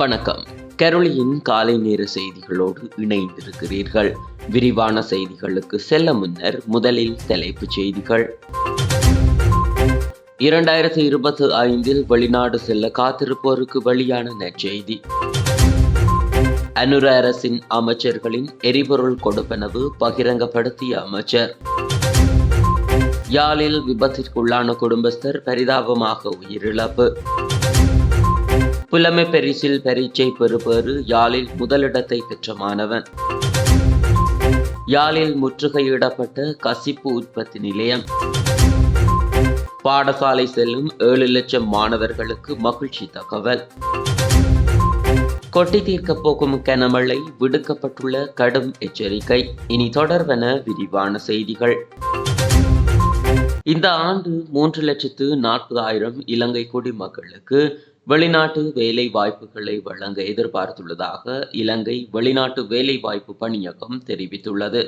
வணக்கம். கரோலியின் காலை நேர செய்திகளோடு இணைந்திருக்கிறீர்கள். விரிவான செய்திகளுக்கு செல்ல முன்னர் முதலில் தலைப்புச் செய்திகள். இரண்டாயிரத்தி இருபத்தி ஐந்தில் வெளிநாடு செல்ல காத்திருப்போருக்கு வெளியான நற்செய்தி. அனுர அரசின் அமைச்சர்களின் எரிபொருள் கொடுப்பனவு பகிரங்கப்படுத்திய அமைச்சர். யாழில் விபத்திற்குள்ளான குடும்பஸ்தர் பரிதாபமாக உயிரிழப்பு. புலமை பரிசில் பரீட்சை பெறுபேறு யாழில் முதலிடத்தை பெற்ற மாணவன். யாழில் முற்றுகையிடப்பட்ட கசிப்பு உற்பத்தி நிலையம். பாடசாலை செல்லும் ஏழு லட்சம் மாணவர்களுக்கு மகிழ்ச்சி தகவல். கொட்டி தீர்க்க போகும் கனமழை விடுக்கப்பட்டுள்ள கடும் எச்சரிக்கை. இனி தொடர்வன விரிவான செய்திகள். இந்த ஆண்டு மூன்று லட்சத்து நாற்பதாயிரம் இலங்கை குடிமக்களுக்கு வெளிநாட்டு வேலை வாய்ப்புகளை வழங்க எதிர்பார்த்துள்ளதாக இலங்கை வெளிநாட்டு வேலை வாய்ப்பு பணியகம் தெரிவித்துள்ளது.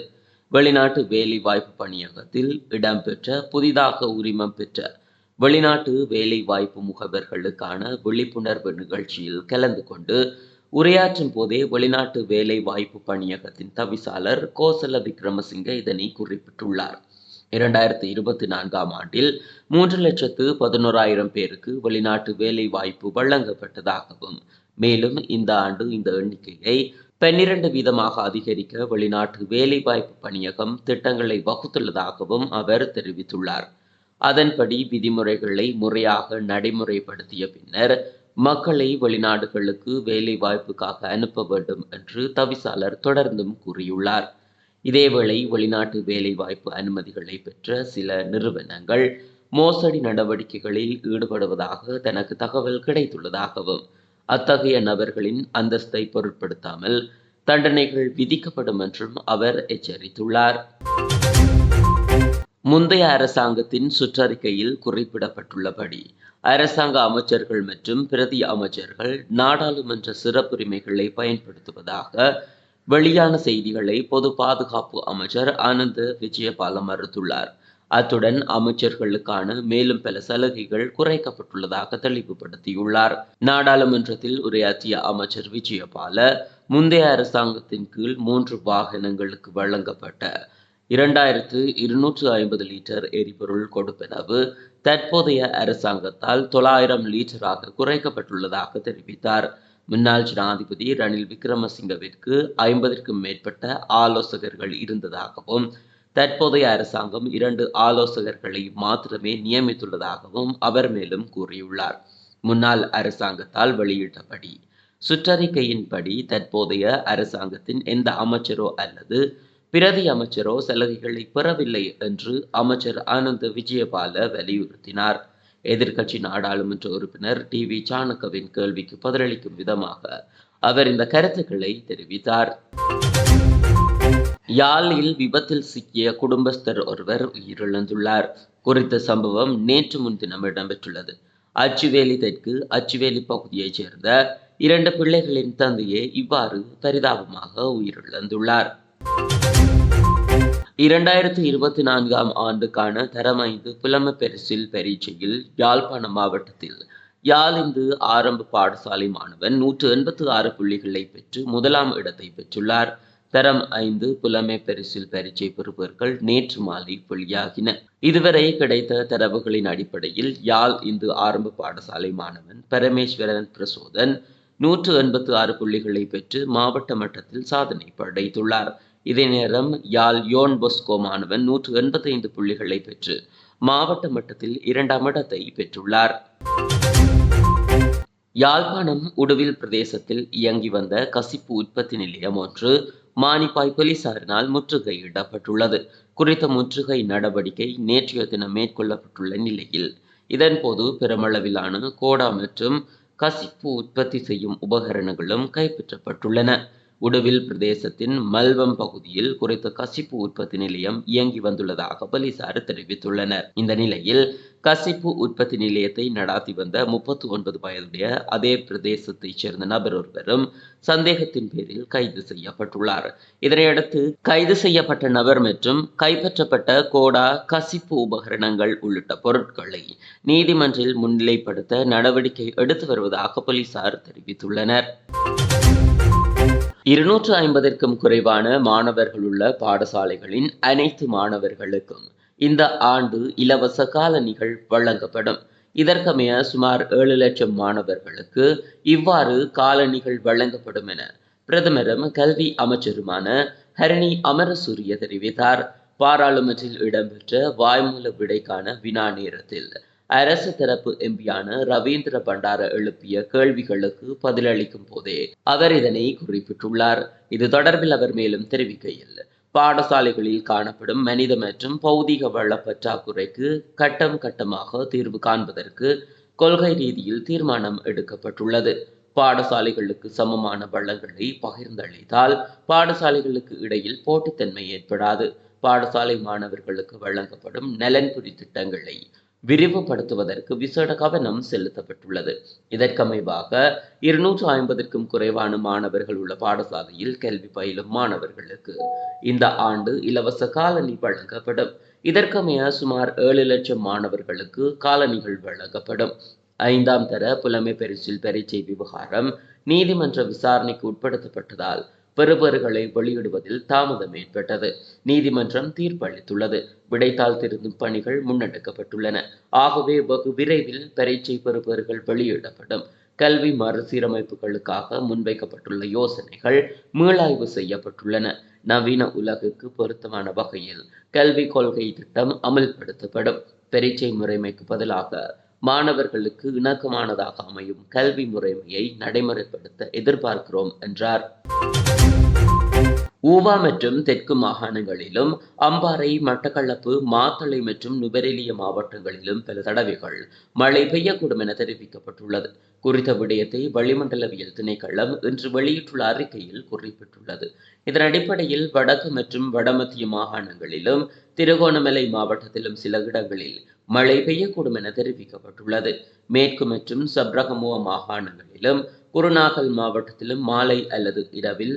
வெளிநாட்டு வேலை வாய்ப்பு பணியகத்தில் இடம்பெற்ற புதிதாக உரிமம் பெற்ற வெளிநாட்டு வேலை வாய்ப்பு முகவர்களுக்கான விழிப்புணர்வு நிகழ்ச்சியில் கலந்து கொண்டு உரையாற்றும் போதே வெளிநாட்டு வேலை வாய்ப்பு பணியகத்தின் தவிசாளர் கோசல விக்ரமசிங்க இதனை குறிப்பிட்டுள்ளார். இரண்டாயிரத்தி இருபத்தி நான்காம் ஆண்டில் மூன்று லட்சத்து பதினோராயிரம் பேருக்கு வெளிநாட்டு வேலை வாய்ப்பு வழங்கப்பட்டதாகவும் மேலும் இந்த ஆண்டு இந்த எண்ணிக்கையை பன்னிரண்டு வீதமாக அதிகரிக்க வெளிநாட்டு வேலைவாய்ப்பு பணியகம் திட்டங்களை வகுத்துள்ளதாகவும் அவர் தெரிவித்துள்ளார். அதன்படி விதிமுறைகளை முறையாக நடைமுறைப்படுத்திய பின்னர் மக்களை வெளிநாடுகளுக்கு வேலை வாய்ப்புக்காக அனுப்ப வேண்டும் என்று தவிசாளர் தொடர்ந்தும் கூறியுள்ளார். இதேவேளை வெளிநாட்டு வேலைவாய்ப்பு அனுமதிகளை பெற்ற சில நிறுவனங்கள் மோசடி நடவடிக்கைகளில் ஈடுபடுவதாக தனக்கு தகவல் கிடைத்துள்ளதாகவும் அத்தகைய நபர்களின் அந்தஸ்தை பொருட்படுத்தாமல் தண்டனைகள் விதிக்கப்படும் என்றும் அவர் எச்சரித்துள்ளார். முந்தைய அரசாங்கத்தின் சுற்றறிக்கையில் குறிப்பிடப்பட்டுள்ளபடி அரசாங்க அமைச்சர்கள் மற்றும் பிரதி அமைச்சர்கள் நாடாளுமன்ற சிறப்புரிமைகளை பயன்படுத்துவதாக வெளியான செய்திகளை பொது பாதுகாப்பு அமைச்சர் ஆனந்த் விஜயபால மறுத்துள்ளார். அத்துடன் அமைச்சர்களுக்கான மேலும் பல சலுகைகள் குறைக்கப்பட்டுள்ளதாக தெளிவுபடுத்தியுள்ளார். நாடாளுமன்றத்தில் உரையாற்றிய அமைச்சர் விஜயபால முந்தைய அரசாங்கத்தின் கீழ் மூன்று வாகனங்களுக்கு வழங்கப்பட்ட இரண்டாயிரத்து இருநூற்று ஐம்பது லிட்டர் எரிபொருள் கொடுப்பனவு தற்போதைய அரசாங்கத்தால் தொள்ளாயிரம் லிட்டராக குறைக்கப்பட்டுள்ளதாக தெரிவித்தார். முன்னாள் ஜனாதிபதி ரணில் விக்ரமசிங்கவிற்கு ஐம்பதற்கும் மேற்பட்ட ஆலோசகர்கள் இருந்ததாகவும் தற்போதைய அரசாங்கம் இரண்டு ஆலோசகர்களை மாத்திரமே நியமித்துள்ளதாகவும் அவர் மேலும் கூறியுள்ளார். முன்னாள் அரசாங்கத்தால் வெளியிட்டபடி சுற்றறிக்கையின்படி தற்போதைய அரசாங்கத்தின் எந்த அமைச்சரோ அல்லது பிரதி அமைச்சரோ சலுகைகளை பெறவில்லை என்று அமைச்சர் ஆனந்த் விஜயபால வலியுறுத்தினார். எதிர்க்கட்சி நாடாளுமன்ற உறுப்பினர் டி வி சாணக்கவின் கேள்விக்கு பதிலளிக்கும் விதமாக அவர் இந்த கருத்துக்களை தெரிவித்தார். யாழில் விபத்தில் சிக்கிய குடும்பஸ்தர் ஒருவர் உயிரிழந்துள்ளார். குறித்த சம்பவம் நேற்று முன்தினம் இடம்பெற்றுள்ளது. அச்சுவேலி தெற்கு அச்சுவேலி பகுதியைச் சேர்ந்த இரண்டு பிள்ளைகளின் தந்தையே இவ்வாறு பரிதாபமாக உயிரிழந்துள்ளார். இரண்டாயிரத்தி இருபத்தி நான்காம் ஆண்டுக்கான தரமைந்து புலம பரிசில் பரீட்சையில் யாழ்ப்பாண மாவட்டத்தில் யாழிந்து ஆரம்ப பாடசாலை மாணவன் நூற்று எண்பத்து ஆறு புள்ளிகளை பெற்று முதலாம் இடத்தை பெற்றுள்ளார். தரம் ஐந்து புலமை பரிசில் பரீட்சை பெறுபவர்கள் நேற்று மாலை வெளியாகின இதுவரை கிடைத்த தரவுகளின் அடிப்படையில் யாழ் இந்து ஆரம்ப பாடசாலை மாணவன் பரமேஸ்வரன் பிரசோதன் நூற்று எண்பத்து ஆறு புள்ளிகளை பெற்று மாவட்ட மட்டத்தில் சாதனை படைத்துள்ளார். இதே நேரம் யாழ் யோன் பொஸ்கோ மாணவன் நூற்று எண்பத்தைந்து புள்ளிகளை பெற்று மாவட்ட மட்டத்தில் இரண்டாம் இடத்தை பெற்றுள்ளார். யாழ்ப்பாணம் உடுவில் பிரதேசத்தில் இயங்கி வந்த கசிப்பு உற்பத்தி நிலையம் ஒன்று மானிப்பாய் போலீசாரினால் முற்றுகையிடப்பட்டுள்ளது குறித்த முற்றுகை நடவடிக்கை நேற்றைய தினம் மேற்கொள்ளப்பட்டுள்ள நிலையில் இதன்போது பெருமளவிலான கோடா மற்றும் கசிப்பு உற்பத்தி செய்யும் உபகரணங்களும் கைப்பற்றப்பட்டுள்ளன. உடுவில் பிரதேசத்தின் மல்வம் பகுதியில் குறித்த கசிப்பு உற்பத்தி நிலையம் இயங்கி வந்துள்ளதாக போலீசார் தெரிவித்துள்ளனர். இந்த நிலையில் கசிப்பு உற்பத்தி நிலையத்தை நடாத்தி வந்த முப்பத்தி ஒன்பது வயதுடைய அதே பிரதேசத்தைச் சேர்ந்த நபர் ஒருவரும் சந்தேகத்தின் பேரில் கைது செய்யப்பட்டுள்ளார். இதனையடுத்து கைது செய்யப்பட்ட நபர் மற்றும் கைப்பற்றப்பட்ட கோடா கசிப்பு உபகரணங்கள் உள்ளிட்ட பொருட்களை நீதிமன்றில் முன்னிலைப்படுத்த நடவடிக்கை எடுத்து வருவதாக போலீசார் தெரிவித்துள்ளனர். இருநூற்று ஐம்பதற்கும் குறைவான மாணவர்கள் உள்ள பாடசாலைகளின் அனைத்து மாணவர்களுக்கும் இந்த ஆண்டு இலவச காலணிகள் வழங்கப்படும். இதற்கமைய சுமார் ஏழு லட்சம் மாணவர்களுக்கு இவ்வாறு காலணிகள் வழங்கப்படும் என பிரதமரும் கல்வி அமைச்சருமான ஹரணி அமரசூரிய தெரிவித்தார். பாராளுமன்றில் இடம்பெற்ற வாய்மூல விடைக்கான வினா நேரத்தில் அரசு தரப்பு எம்பியான ரவீந்திர பண்டார எழுப்பிய கேள்விகளுக்கு பதிலளிக்கும் போதே அவர் இதனை குறிப்பிட்டுள்ளார். இது தொடர்பில் அவர் மேலும் தெரிவிக்கையில் பாடசாலைகளில் காணப்படும் மனித மற்றும் பௌதிக வள பற்றாக்குறைக்கு கட்டம் கட்டமாக தீர்வு காண்பதற்கு கொள்கை ரீதியில் தீர்மானம் எடுக்கப்பட்டுள்ளது. பாடசாலைகளுக்கு சமமான வளங்களை பகிர்ந்தளித்தால் பாடசாலைகளுக்கு இடையில் போட்டித்தன்மை ஏற்படாது. பாடசாலை மாணவர்களுக்கு வழங்கப்படும் நலன்புரி திட்டங்களை விரிவுபடுத்துவதற்கு விசேட கவனம் செலுத்தப்பட்டுள்ளது. இதற்கமைவாக இருநூற்று ஐம்பதற்கும் குறைவான மாணவர்கள் உள்ள பாடசாலையில் கல்வி பயிலும் மாணவர்களுக்கு இந்த ஆண்டு இலவச காலனி வழங்கப்படும். இதற்கமைய சுமார் ஏழு லட்சம் மாணவர்களுக்கு காலனிகள் வழங்கப்படும். ஐந்தாம் தர புலமை பரிசில் பரீட்சை விவகாரம் நீதிமன்ற விசாரணைக்கு உட்படுத்தப்பட்டதால் பெறுபர்களை வெளியிடுவதில் தாமதம் ஏற்பட்டது. நீதிமன்றம் தீர்ப்பளித்துள்ளது. விடைத்தாள் திருத்தும் பணிகள் முன்னெடுக்கப்பட்டுள்ளன. ஆகவே வெகு விரைவில் பரீட்சை பெறுபர்கள் வெளியிடப்படும். கல்வி மறுசீரமைப்புகளுக்காக முன்வைக்கப்பட்டுள்ள யோசனைகள் மீளாய்வு செய்யப்பட்டுள்ளன. நவீன உலகுக்கு பொருத்தமான வகையில் கல்வி கொள்கை திட்டம் அமல்படுத்தப்படும். பரீட்சை முறைமைக்கு பதிலாக மாணவர்களுக்கு இணக்கமானதாக அமையும் கல்வி முறைமையை நடைமுறைப்படுத்த எதிர்பார்க்கிறோம் என்றார். ஊவா மற்றும் தெற்கு மாகாணங்களிலும் அம்பாறை மட்டக்களப்பு மாத்தளை மற்றும் நுவரெலிய மாவட்டங்களிலும் பல தடவைகள் மழை பெய்யக்கூடும் என தெரிவிக்கப்பட்டுள்ளது. குறித்த விடயத்தை வளிமண்டலவியல் திணைக்களம் இன்று வெளியிட்டுள்ள அறிக்கையில் குறிப்பிட்டுள்ளது. இதன் அடிப்படையில் வடக்கு மற்றும் வடமத்திய மாகாணங்களிலும் திருகோணமலை மாவட்டத்திலும் சில இடங்களில் மழை பெய்யக்கூடும் என தெரிவிக்கப்பட்டுள்ளது. மேற்கு மற்றும் சப்ரகமுவ மாகாணங்களிலும் குருநாகல் மாவட்டத்திலும் மாலை அல்லது இரவில்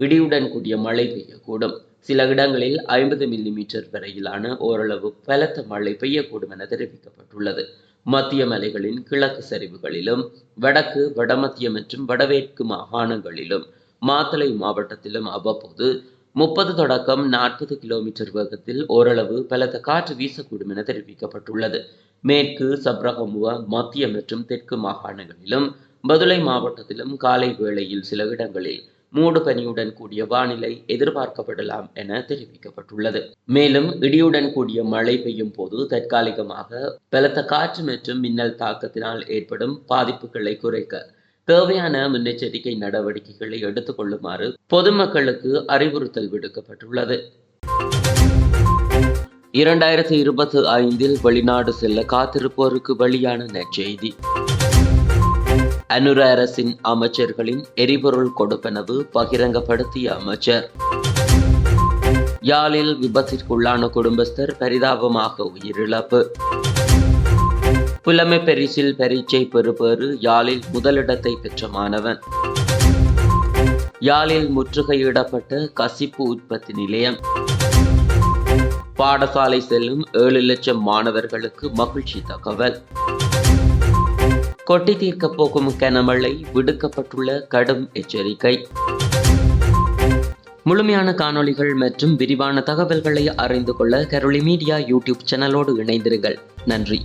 இடியுடன் கூடிய மழை பெய்யக்கூடும். சில இடங்களில் ஐம்பது மில்லி மீட்டர் வரையிலான ஓரளவு பலத்த மழை பெய்யக்கூடும் என தெரிவிக்கப்பட்டுள்ளது. மத்திய மலைகளின் கிழக்கு சரிவுகளிலும் வடக்கு வடமத்திய மற்றும் வடமேற்கு மாகாணங்களிலும் மாத்தளை மாவட்டத்திலும் அவ்வப்போது முப்பது தொடக்கம் நாற்பது கிலோமீட்டர் வேகத்தில் ஓரளவு பலத்த காற்று வீசக்கூடும் என தெரிவிக்கப்பட்டுள்ளது. மேற்கு சப்ரகமுவ மத்திய மற்றும் தெற்கு மாகாணங்களிலும் பதுளை மாவட்டத்திலும் காலை வேளையில் சில இடங்களில் மூடு பனியுடன் கூடிய வானிலை எதிர்பார்க்கப்படலாம் என தெரிவிக்கப்பட்டுள்ளது. மேலும் இடியுடன் கூடிய மழை பெய்யும் போது தற்காலிகமாக பலத்த காற்று மற்றும் மின்னல் தாக்கத்தினால் ஏற்படும் பாதிப்புகளை குறைக்க தேவையான முன்னெச்சரிக்கை நடவடிக்கைகளை எடுத்துக் கொள்ளுமாறு பொதுமக்களுக்கு அறிவுறுத்தல் விடுக்கப்பட்டுள்ளது. இரண்டாயிரத்தி இருபத்தி ஐந்தில் வெளிநாடு செல்ல காத்திருப்போருக்கு வெளியான நற்செய்தி அனுர அரசின் அமைச்சர்களின் எரிபொருள் கொடுப்பனவு பகிரங்கப்படுத்திய அமைச்சர். யாழில் விபத்திற்குள்ளான குடும்பஸ்தர் பரிதாபமாக உயிரிழப்பு. புலமை பரிசில் பரீட்சை பெறுபேறு யாழில் முதலிடத்தை பெற்ற மாணவன். யாழில் முற்றுகையிடப்பட்ட கசிப்பு உற்பத்தி நிலையம். பாடசாலை செல்லும் ஏழு லட்சம் மாணவர்களுக்கு மகிழ்ச்சி தகவல். கொட்டி தீர்க்க போகும் கனமழை விடுக்கப்பட்டுள்ள கடும் எச்சரிக்கை. முழுமையான காணொளிகள் மற்றும் விரிவான தகவல்களை அறிந்து கொள்ள கரோலி மீடியா யூடியூப் சேனலோடு இணைந்திருங்கள். நன்றி.